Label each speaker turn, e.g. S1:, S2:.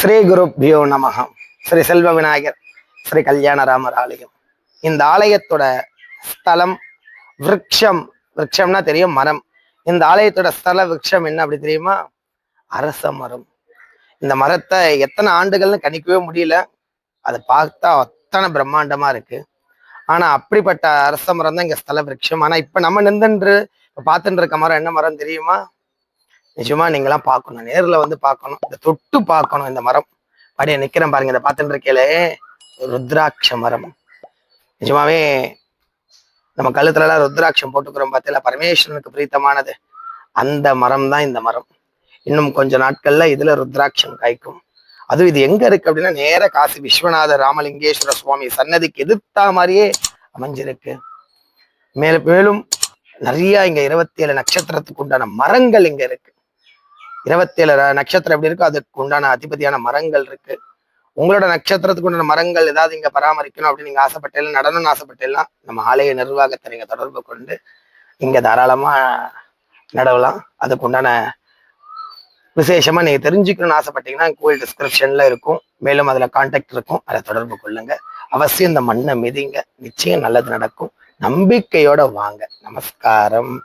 S1: ஸ்ரீ குருப்யோ நமகம் ஸ்ரீ செல்வ விநாயகர் ஸ்ரீ கல்யாணராமர் ஆலயம். இந்த ஆலயத்தோட ஸ்தலம் விரக்ஷம் விரக்ஷம்னா தெரியும் மரம். இந்த ஆலயத்தோட ஸ்தல விரக்ஷம் என்ன அப்படி தெரியுமா? அரச மரம். இந்த மரத்தை எத்தனை ஆண்டுகள்னு கணிக்கவே முடியல. அதை பார்த்தா அத்தனை பிரம்மாண்டமா இருக்கு. ஆனா அப்படிப்பட்ட அரச மரம் தான் இங்க ஸ்தல விரக்ஷம் ஆனா இப்ப நம்ம நின்று இப்ப பார்த்துட்டு இருக்க மரம் என்ன மரம் தெரியுமா? நிஜமா நீங்களாம் பார்க்கணும். நேர்ல வந்து பார்க்கணும். இந்த தொட்டு பார்க்கணும் இந்த மரம். அப்படியே நிக்கிறேன் பாருங்க இதை பார்த்துட்டு இருக்கையிலே ருத்ராட்ச மரம். நிஜமாவே நம்ம கழுத்துல எல்லாம் ருத்ராட்சம் போட்டுக்கிறோம் பார்த்தீங்களா? பரமேஸ்வரனுக்கு பிரீத்தமானது அந்த மரம் தான் இந்த மரம். இன்னும் கொஞ்ச நாட்கள்ல இதுல ருத்ராட்சம் காய்க்கும். அதுவும் இது எங்க இருக்கு அப்படின்னா நேர காசி விஸ்வநாத ராமலிங்கேஸ்வர சுவாமி சன்னதிக்கு எதிர்த்தா மாதிரியே அமைஞ்சிருக்கு. மேலும் மேலும் நிறைய இங்க இருபத்தி ஏழு நட்சத்திரத்துக்கு உண்டான மரங்கள் இங்க இருக்கு. இருபத்தேழு நட்சத்திரம் எப்படி இருக்கோ அதுக்கு உண்டான அதிபதியான மரங்கள் இருக்கு. உங்களோட நட்சத்திரத்துக்கு உண்டான மரங்கள் ஏதாவது இங்க பராமரிக்கணும் அப்படின்னு நீங்க ஆசைப்பட்டேன் நடணும்னு ஆசைப்பட்டேன்னா நம்ம ஆலய நிர்வாகத்தை நீங்க தொடர்பு கொண்டு இங்க தாராளமா நடவலாம். அதுக்கு உண்டான விசேஷமா நீங்க தெரிஞ்சுக்கணும்னு ஆசைப்பட்டீங்கன்னா கோயில் டிஸ்கிரிப்ஷன்ல இருக்கும். மேலும் அதுல கான்டாக்ட் இருக்கும். அதை தொடர்பு கொள்ளுங்க. அவசியம் இந்த மண்ணை மிதிங்க. நிச்சயம் நல்லது நடக்கும். நம்பிக்கையோட வாங்க. நமஸ்காரம்.